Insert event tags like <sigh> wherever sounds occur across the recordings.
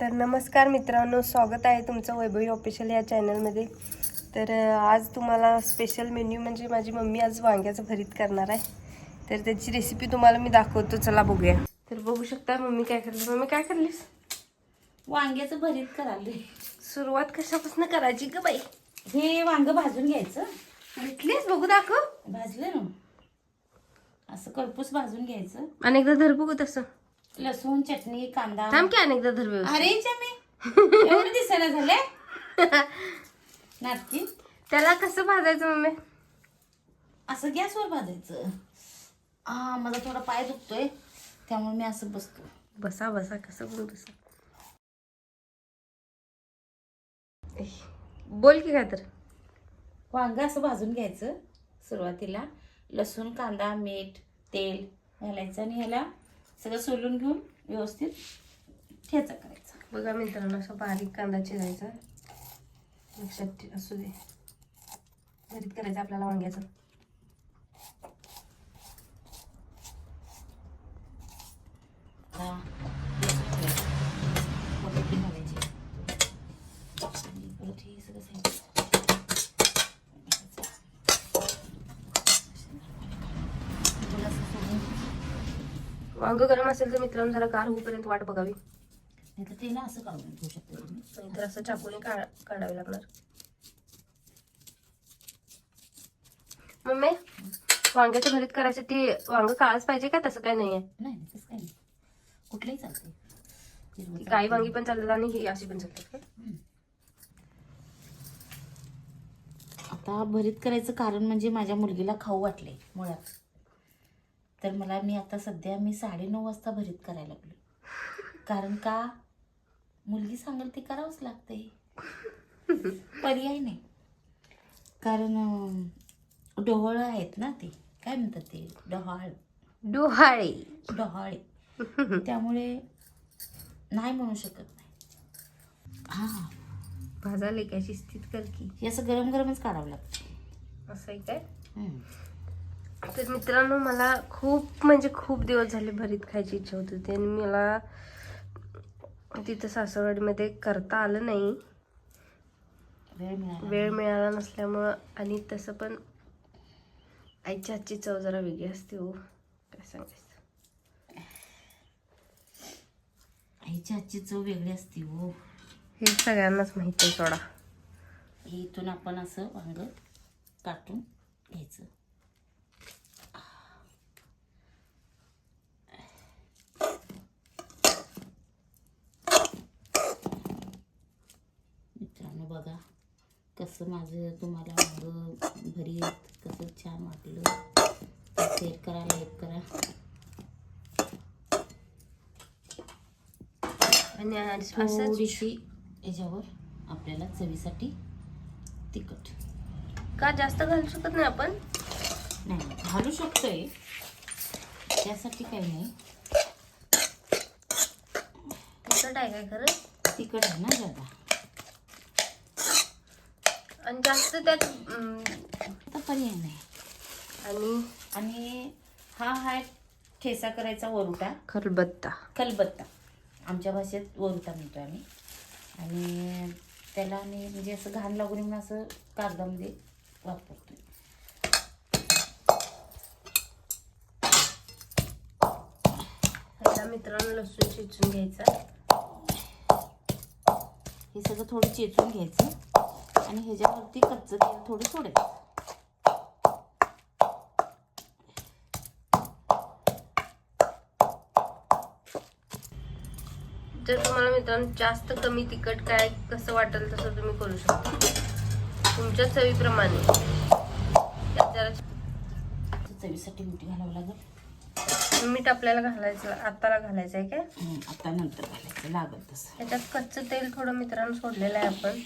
तर नमस्कार मित्रांनो स्वागत आहे तुमचं वैभवी ऑफिशियल या चॅनलमध्ये तर आज तुम्हाला स्पेशल मेन्यू म्हणजे माझी मम्मी आज वांग्याचं भरीत करणार आहे. तर त्याची रेसिपी तुम्हाला मी दाखवतो चला बघूया. तर बघू शकता मम्मी काय करली मम्मी काय करलीस? वांग्याचं भरीत कराले सुरुवात कशापासून करायची ग बाई? हे वांग भाजून घ्यायचं. घेतलीस? बघू दाखव. भाजलं ना. असं करपूस भाजून घ्यायचं. अनेकदा धर बघू तसं. लसूण चटणी कांदा. थांब की अनेकदा धर व्यवस्थित. अरे एवढं दिसायला झाले <laughs> नाटकी. त्याला कसं भाजायचं मम्मी? असं गॅसवर भाजायचं. हा माझा थोडा पाय दुखतोय त्यामुळे मी असं बसतो. बसा बसा कसं पण बसा बोल की काय तर वांग असं भाजून घ्यायचं सुरुवातीला. लसूण कांदा मीठ तेल घालायचं आणि ह्याला सगळं सोलून घेऊन व्यवस्थित ठेचा करायचा. बघा मित्रांनो असं बारीक कांदा चिरायचा. लक्षात ठे- असू दे. भरीत करायचं आपल्याला वांग्याचं आता कोथिंबीर घालायची आणि परत हे सगळं साहित्य थोडंसं सोडून वांग गरम असेल तर मित्रांनो जरा गार होईपर्यंत वाट बघावी. नाही तर ते ना असं काढून घेऊ शकतो तुम्ही. नाहीतर असं चाकूने काढ काढावे लागणार. मम्मी वांग्याचं भरीत करायसाठी वांग काळच पाहिजे का? तसं काय नाहीये. नाही तसं काही नाही. कुठलंही चालते काही वांगी पण चालतात आणि ही अशी पण चालतात? आता भरीत करायचं कारण म्हणजे माझ्या मुलगीला खाऊ वाटले मुळात. तर मला मी आता सध्या मी साडेनऊ वाजता भरीत करायला लागले. कारण का? मुलगी सांगेल ते करावंच लागते पर्याय नाही. कारण डोहळं आहेत ना ते. काय म्हणतात ते? डहाळ. डोहाळे. डहाळे. त्यामुळे नाही म्हणू शकत नाही. हां. भाजा लेकाची स्थित कर की. असं गरम गरमच काढावं लागतं. असं काय. तर मित्रांनो मला खूप म्हणजे खूप दिवस झाले भरीत खायची इच्छा होत होती आणि मला तिथं सासरवाडीमध्ये करता आलं नाही. वेळ मिळाला नसल्यामुळं आणि तसं पण आईच्या हातची चव जरा वेगळी असते हो. काय सांगायचं? आईच्या हातची चव वेगळी असते हो. हे सगळ्यांनाच माहिती आहे सोडा. हे इथून आपण असं वांग काटून घ्यायचं मित्रांनो बघा कसं माझं तुम्हाला वांग भरीत कसं छान वाटलं शेअर करा लाईक करा. थोडीशी याच्यावर आपल्याला चवीसाठी तिखट. का जास्त घालू शकत नाही आपण? नाही घालू शकतोय. त्यासाठी काही नाही. तिखट आहे काय खरं? तिखट आहे ना ज्यादा आणि जास्त त्यात आता पर्याय नाही. आणि? आणि हा आहे ठेसा करायचा वरुटा. खलबत्ता. खलबत्ता. आमच्या भाषेत वरुटा म्हणतो आम्ही. आणि त्याला आम्ही म्हणजे असं घाण लागू नये म्हणून असं कागदामध्ये वापरतोय. ह्याला मित्रांनो लसूण चिचून घ्यायचा. हे सगळं थोडं चेचून घ्यायचं. आणि ह्याच्यावरती कच्चं तेल थोडं सोडायचं. जर तुम्हाला मित्रांनो जास्त कमी तिखट काय कसं वाटेल तसं तुम्ही करू शकता. तुमच्या चवीप्रमाणे. चवीसाठी मीठ घालावं लागेल. मीठ आपल्याला घालायचं आताला घालायचं आहे काय आता नंतर घालायचं लागेल तसं. त्याच्यात कच्चं तेल थोडं मित्रांनो सोडलेलं आहे आपण.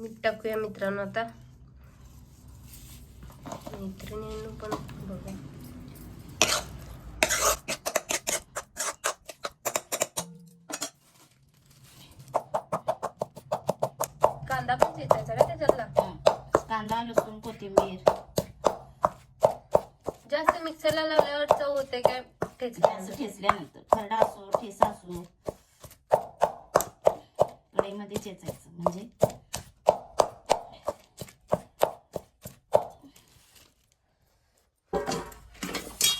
मीठ टाकूया मित्रांनो आता. मैत्रिणींनो पण बघा. कांदा पण चेचायचा का त्याच्यातला. कांदा लसूण कोथिंबीर. जास्त मिक्सरला लावल्यावर चव होते काय? ठेचल्या असं ठेचल्यानंतर. खरडा असो ठेसा असो. कढईमध्ये चेचायचं म्हणजे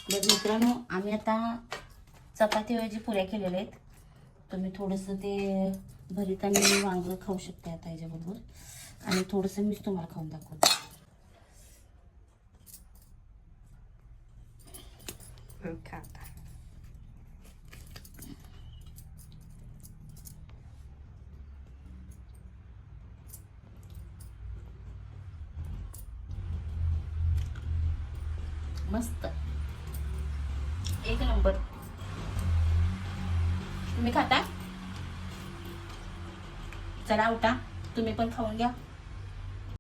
तर मित्रांनो आम्ही आता चपातीऐवजी पुऱ्या केलेल्या आहेत. तुम्ही थोडंसं ते भरीत आणि वांग खाऊ शकता आता याच्याबरोबर. आणि थोडंसं मीच तुम्हाला खाऊन दाखवते. मस्त. एक नंबर. तुम्ही खाता? चला उठा. तुम्ही पण खाऊन घ्या.